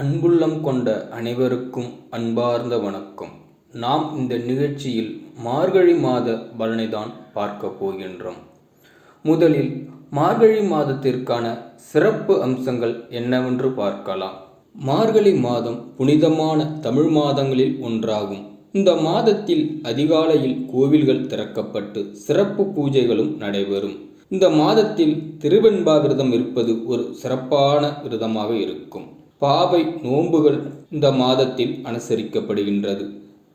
அன்புள்ளம் கொண்ட அனைவருக்கும் அன்பார்ந்த வணக்கம். நாம் இந்த நிகழ்ச்சியில் மார்கழி மாத பலனை தான் பார்க்க போகின்றோம். முதலில் மார்கழி மாதத்திற்கான சிறப்பு அம்சங்கள் என்னவென்று பார்க்கலாம். மார்கழி மாதம் புனிதமான தமிழ் மாதங்களில் ஒன்றாகும். இந்த மாதத்தில் அதிகாலையில் கோவில்கள் திறக்கப்பட்டு சிறப்பு பூஜைகளும் நடைபெறும். இந்த மாதத்தில் திருவெண்பா விரதம் இருப்பது ஒரு சிறப்பான விரதமாக இருக்கும். பாவை நோன்புகள் இந்த மாதத்தில் அனுசரிக்கப்படுகின்றது.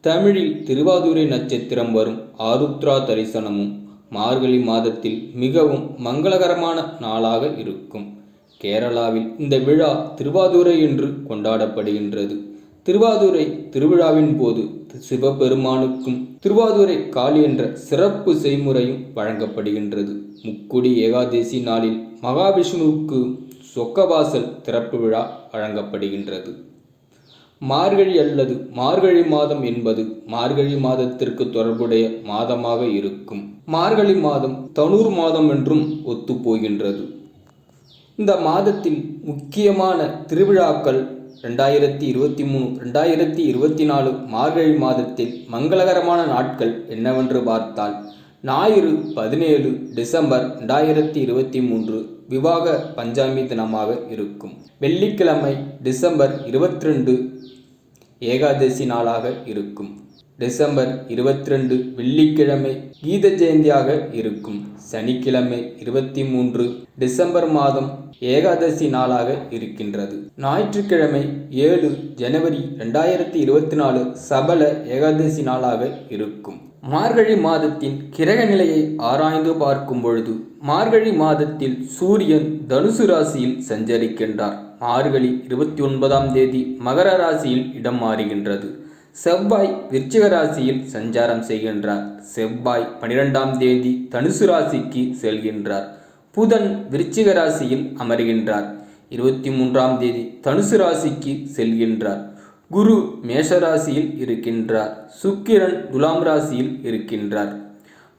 தமிழில் திருவாதுரை நட்சத்திரம் வரும் ஆருத்ரா தரிசனமும் மார்கழி மாதத்தில் மிகவும் மங்களகரமான நாளாக இருக்கும். கேரளாவில் இந்த விழா திருவாதுரை என்று கொண்டாடப்படுகின்றது. திருவாதுரை திருவிழாவின் போது சிவபெருமானுக்கும் திருவாதுரை காளி என்ற சிறப்பு செய்முறையும் வழங்கப்படுகின்றது. முக்குடி ஏகாதசி நாளில் மகாவிஷ்ணுவுக்கு சொக்கவாசல் திறப்பு விழா வழங்கப்படுகின்றது. மார்கழி அல்லது மார்கழி மாதம் என்பது மார்கழி மாதத்திற்கு தொடர்புடைய மாதமாக இருக்கும். மார்கழி மாதம் தனூர் மாதம் என்றும் ஒத்துப்போகின்றது. இந்த மாதத்தில் முக்கியமான திருவிழாக்கள் ரெண்டாயிரத்தி இருபத்தி மூணு ரெண்டாயிரத்தி இருபத்தி நாலு மார்கழி மாதத்தில் மங்களகரமான நாட்கள் என்னவென்று பார்த்தால் ஞாயிறு பதினேழு டிசம்பர் ரெண்டாயிரத்தி இருபத்தி மூன்று விவாக பஞ்சாமி தினமாக இருக்கும். வெள்ளிக்கிழமை டிசம்பர் இருபத்தி ரெண்டு ஏகாதசி நாளாக இருக்கும். டிசம்பர் இருபத்தி ரெண்டு வெள்ளிக்கிழமை கீத ஜெயந்தியாக இருக்கும். சனிக்கிழமை இருபத்தி மூன்று டிசம்பர் மாதம் ஏகாதசி நாளாக இருக்கின்றது. ஞாயிற்றுக்கிழமை ஏழு ஜனவரி ரெண்டாயிரத்தி இருபத்தி நாலு சபல ஏகாதசி நாளாக இருக்கும். மார்கழி மாதத்தின் கிரக நிலையை ஆராய்ந்து பார்க்கும் பொழுது மார்கழி மாதத்தில் சூரியன் தனுசு ராசியில் சஞ்சரிக்கின்றார். மார்கழி இருபத்தி ஒன்பதாம் தேதி மகர ராசியில் இடம் மாறுகின்றது. செவ்வாய் விருச்சிக ராசியில் சஞ்சாரம் செய்கின்றார். செவ்வாய் பனிரெண்டாம் தேதி தனுசு ராசிக்கு செல்கின்றார். புதன் விருச்சிக ராசியில் அமர்கின்றார். இருபத்தி மூன்றாம் தேதி தனுசு ராசிக்கு செல்கின்றார். குரு மேஷராசியில் இருக்கின்றார். சுக்கிரன் துலாம் ராசியில் இருக்கின்றார்.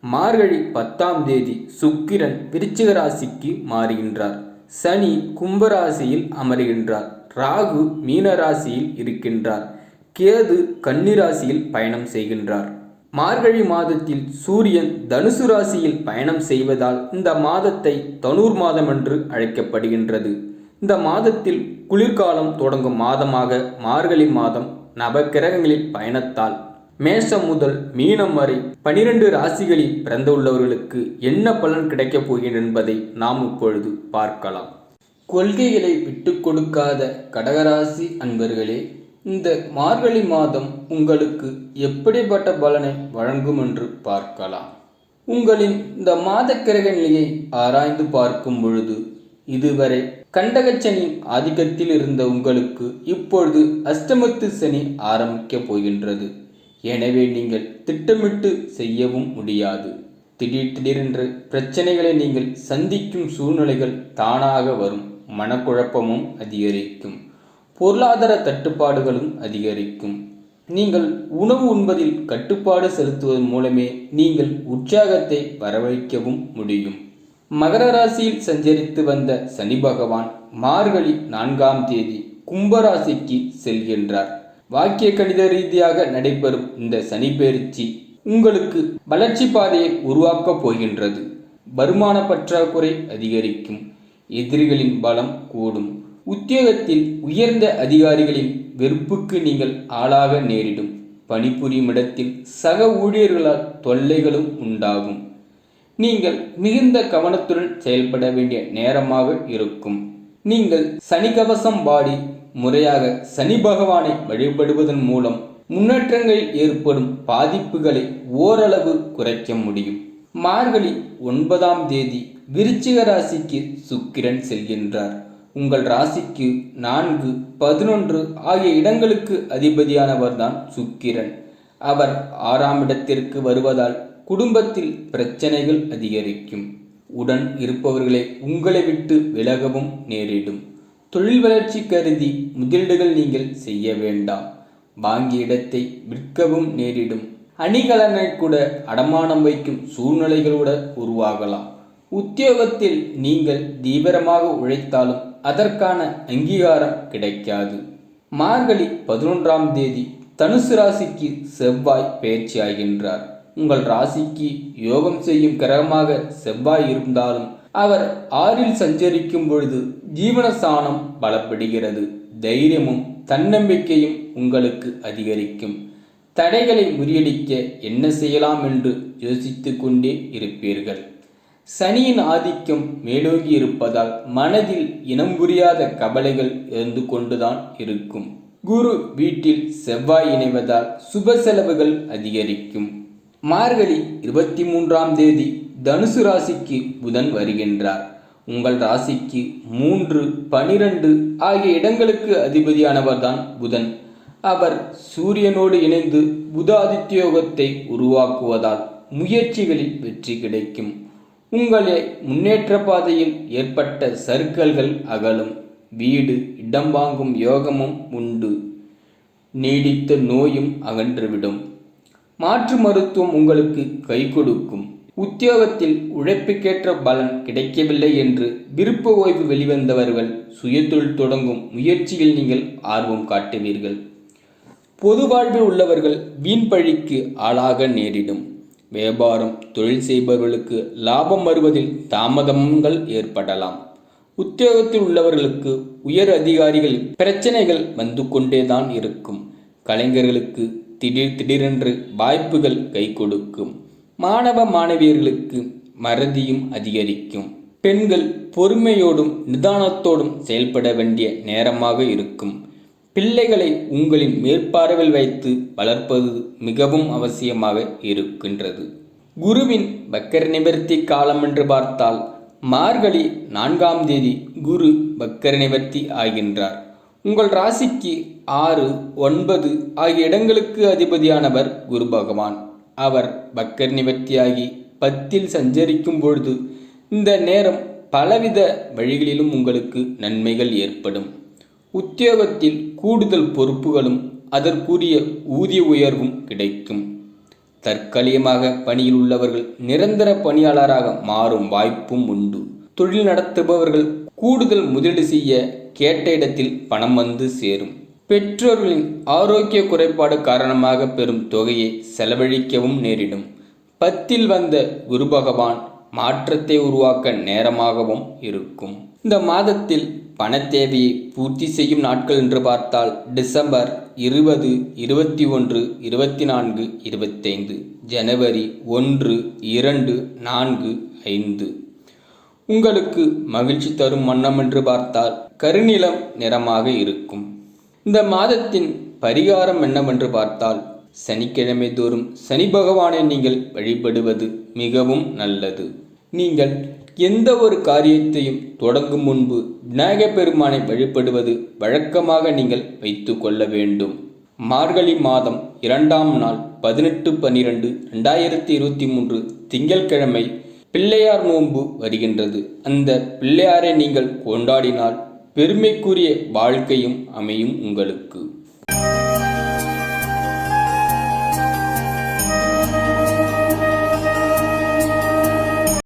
மார்கழி பத்தாம் தேதி சுக்கிரன் விருச்சிக ராசிக்கு மாறுகின்றார். சனி கும்பராசியில் அமர்கின்றார். ராகு மீன ராசியில் இருக்கின்றார். கேது கன்னிராசியில் பயணம் செய்கின்றார். மார்கழி மாதத்தில் சூரியன் தனுசு ராசியில் பயணம் செய்வதால் இந்த மாதத்தை தனூர் மாதம் என்று அழைக்கப்படுகின்றது. இந்த மாதத்தில் குளிர்காலம் தொடங்கும் மாதமாக மார்கழி மாதம் நவக்கிரகங்களில் பயணத்தால் மேஷம் முதல் மீனம் வரை பனிரெண்டு ராசிகளில் பிறந்துள்ளவர்களுக்கு என்ன பலன் கிடைக்கப் போகிறது என்பதை நாம் இப்பொழுது பார்க்கலாம். கொள்கைகளை விட்டு கொடுக்காத கடகராசி அன்பர்களே இந்த மார்கழி மாதம் உங்களுக்கு எப்படிப்பட்ட பலனை வழங்கும் என்று பார்க்கலாம். உங்களின் இந்த மாத கிரக நிலையை ஆராய்ந்து பார்க்கும் பொழுது இதுவரை கண்டகச்சனின் ஆதிக்கத்தில் இருந்த உங்களுக்கு இப்பொழுது அஷ்டமத்து சனி ஆரம்பிக்கப் போகின்றது. எனவே நீங்கள் திட்டமிட்டு செய்யவும் முடியாது. திடீர் திடீரென்று பிரச்சனைகளை நீங்கள் சந்திக்கும் சூழ்நிலைகள் தானாக வரும். மனக்குழப்பமும் அதிகரிக்கும். பொருளாதார தட்டுப்பாடுகளும் அதிகரிக்கும். நீங்கள் உணவு உண்பதில் கட்டுப்பாடு செலுத்துவதன் மூலமே நீங்கள் உற்சாகத்தை வரவழைக்கவும் முடியும். மகர ராசியில் சஞ்சரித்து வந்த சனி பகவான் மார்கழி நான்காம் தேதி கும்பராசிக்கு செல்கின்றார். வாக்கிய கணித ரீதியாக நடைபெறும் இந்த சனி பயிற்சி உங்களுக்கு வளர்ச்சி பாதையை உருவாக்கப் போகின்றது. வருமான பற்றாக்குறை அதிகரிக்கும் எதிரிகளின் பலம் கூடும் உத்தியோகத்தில் உயர்ந்த அதிகாரிகளின் வெறுப்புக்கு நீங்கள் ஆளாக நேரிடும் பணிபுரியும் இடத்தில் சக ஊழியர்களால் தொல்லைகளும் உண்டாகும். நீங்கள் மிகுந்த கவனத்துடன் செயல்பட வேண்டிய நேரமாக இருக்கும். நீங்கள் சனி கவசம் பாடி முறையாக சனி பகவானை வழிபடுவதன் மூலம் முன்னேற்றங்களில் ஏற்படும் பாதிப்புகளை ஓரளவு குறைக்க முடியும். மார்கழி ஒன்பதாம் தேதி விருச்சிக ராசிக்கு சுக்கிரன் செல்கின்றார். உங்கள் ராசிக்கு நான்கு பதினொன்று ஆகிய இடங்களுக்கு அதிபதியானவர்தான் சுக்கிரன். அவர் ஆறாம் இடத்திற்கு வருவதால் குடும்பத்தில் பிரச்சனைகள் அதிகரிக்கும். உடன் இருப்பவர்களை உங்களை விட்டு விலகவும் நேரிடும். தொழில் வளர்ச்சி கருதி முதலீடுகள் நீங்கள் செய்ய வேண்டாம். வாங்கிய இடத்தை விற்கவும் நேரிடும். அணிகலனை கூட அடமானம் வைக்கும் சூழ்நிலைகள் கூட உருவாகலாம். உத்தியோகத்தில் நீங்கள் தீவிரமாக உழைத்தாலும் அதற்கான அங்கீகாரம் கிடைக்காது. மார்கழி பதினொன்றாம் தேதி தனுசு ராசிக்கு செவ்வாய் பயிற்சியாகின்றார். உங்கள் ராசிக்கு யோகம் செய்யும் கிரகமாக செவ்வாய் இருந்தாலும் அவர் ஆறில் சஞ்சரிக்கும் பொழுது ஜீவனஸ்தானம் பலப்படுகிறது. தைரியமும் தன்னம்பிக்கையும் உங்களுக்கு அதிகரிக்கும். தடைகளை முறியடிக்க என்ன செய்யலாம் என்று யோசித்து கொண்டே இருப்பீர்கள். சனியின் ஆதிக்கம் மேலோங்கி இருப்பதால் மனதில் இனம் புரியாத கவலைகள் இருந்து கொண்டுதான் இருக்கும். குரு வீட்டில் செவ்வாய் இணைவதால் சுப செலவுகள் அதிகரிக்கும். மார்கழி இருபத்தி மூன்றாம் தேதி தனுசு ராசிக்கு புதன் வருகின்றார். உங்கள் ராசிக்கு மூன்று பனிரெண்டு ஆகிய இடங்களுக்கு அதிபதியானவர்தான் புதன். அவர் சூரியனோடு இணைந்து புதாதித்யோகத்தை உருவாக்குவதால் முயற்சிகளில் வெற்றி கிடைக்கும். உங்களை முன்னேற்ற பாதையில் ஏற்பட்ட சறுக்கல்கள் அகலும். வீடு இடம் வாங்கும் யோகமும் உண்டு. நீடித்த நோயும் அகன்றுவிடும். மாற்று மருத்துவம் உங்களுக்கு கை கொடுக்கும். உத்தியோகத்தில் உழைப்புக்கேற்ற பலன் கிடைக்கவில்லை என்று விருப்ப ஓய்வு வெளிவந்தவர்கள் சுயதொழில் தொடங்கும் முயற்சியில் நீங்கள் ஆர்வம் காட்டுவீர்கள். பொது வாழ்வில் உள்ளவர்கள் வீண் பழிக்கு ஆளாக நேரிடும். வியாபாரம் தொழில் செய்பவர்களுக்கு லாபம் வருவதில் தாமதங்கள் ஏற்படலாம். உத்தியோகத்தில் உள்ளவர்களுக்கு உயர் அதிகாரிகள் பிரச்சனைகள் வந்து கொண்டேதான் இருக்கும். கலைஞர்களுக்கு திடீர் திடீரென்று வாய்ப்புகள் கை கொடுக்கும். மாணவ மாணவியர்களுக்கு மறதியும் அதிகரிக்கும். பெண்கள் பொறுமையோடும் நிதானத்தோடும் செயல்பட வேண்டிய நேரமாக இருக்கும். பிள்ளைகளை உங்களின் மேற்பார்வையில் வைத்து வளர்ப்பது மிகவும் அவசியமாக இருக்கின்றது. குருவின் பக்கர நிவர்த்தி காலம் என்று பார்த்தால் மார்கழி நான்காம் தேதி குரு பக்கர நிவர்த்தி ஆகின்றார். உங்கள் ராசிக்கு ஆறு ஒன்பது ஆகிய இடங்களுக்கு அதிபதியானவர் குரு பகவான். அவர் பக்கர் நிவர்த்தியாகி பத்தில் சஞ்சரிக்கும் பொழுது இந்த நேரம் பலவித வழிகளிலும் உங்களுக்கு நன்மைகள் ஏற்படும். உத்தியோகத்தில் கூடுதல் பொறுப்புகளும் அதற்குரிய ஊதிய உயர்வும் கிடைக்கும். தற்காலிகமாக பணியில் உள்ளவர்கள் நிரந்தர பணியாளராக மாறும் வாய்ப்பும் உண்டு. தொழில் நடத்துபவர்கள் கூடுதல் முதலீடு செய்ய கேட்ட இடத்தில் பணம் வந்து சேரும். பெற்றோர்களின் ஆரோக்கிய குறைபாடு காரணமாக பெறும் தொகையை செலவழிக்கவும் நேரிடும். பத்தில் வந்த குரு பகவான் மாற்றத்தை உருவாக்க நேரமாகவும் இருக்கும். இந்த மாதத்தில் பண தேவையை பூர்த்தி செய்யும் நாட்கள் என்று பார்த்தால் டிசம்பர் இருபது இருபத்தி ஒன்று இருபத்தி நான்கு இருபத்தைந்து ஜனவரி ஒன்று இரண்டு நான்கு ஐந்து. உங்களுக்கு மகிழ்ச்சி தரும் வண்ணம் என்று பார்த்தால் கருநிலம் நிறமாக இருக்கும். இந்த மாதத்தின் பரிகாரம் என்னவென்று பார்த்தால் சனிக்கிழமை தோறும் சனி பகவானை நீங்கள் வழிபடுவது மிகவும் நல்லது. நீங்கள் எந்த ஒரு காரியத்தையும் தொடங்கும் முன்பு விநாயகப் பெருமானை வழிபடுவது வழக்கமாக நீங்கள் வைத்து கொள்ள வேண்டும். மார்கழி மாதம் இரண்டாம் நாள் பதினெட்டு பன்னிரெண்டு ரெண்டாயிரத்தி இருபத்தி மூன்று திங்கட்கிழமை பிள்ளையார் நோன்பு வருகின்றது. அந்த பிள்ளையாரை நீங்கள் கொண்டாடினால் பெருமைக்குரிய வாழ்க்கையும் அமையும் உங்களுக்கு.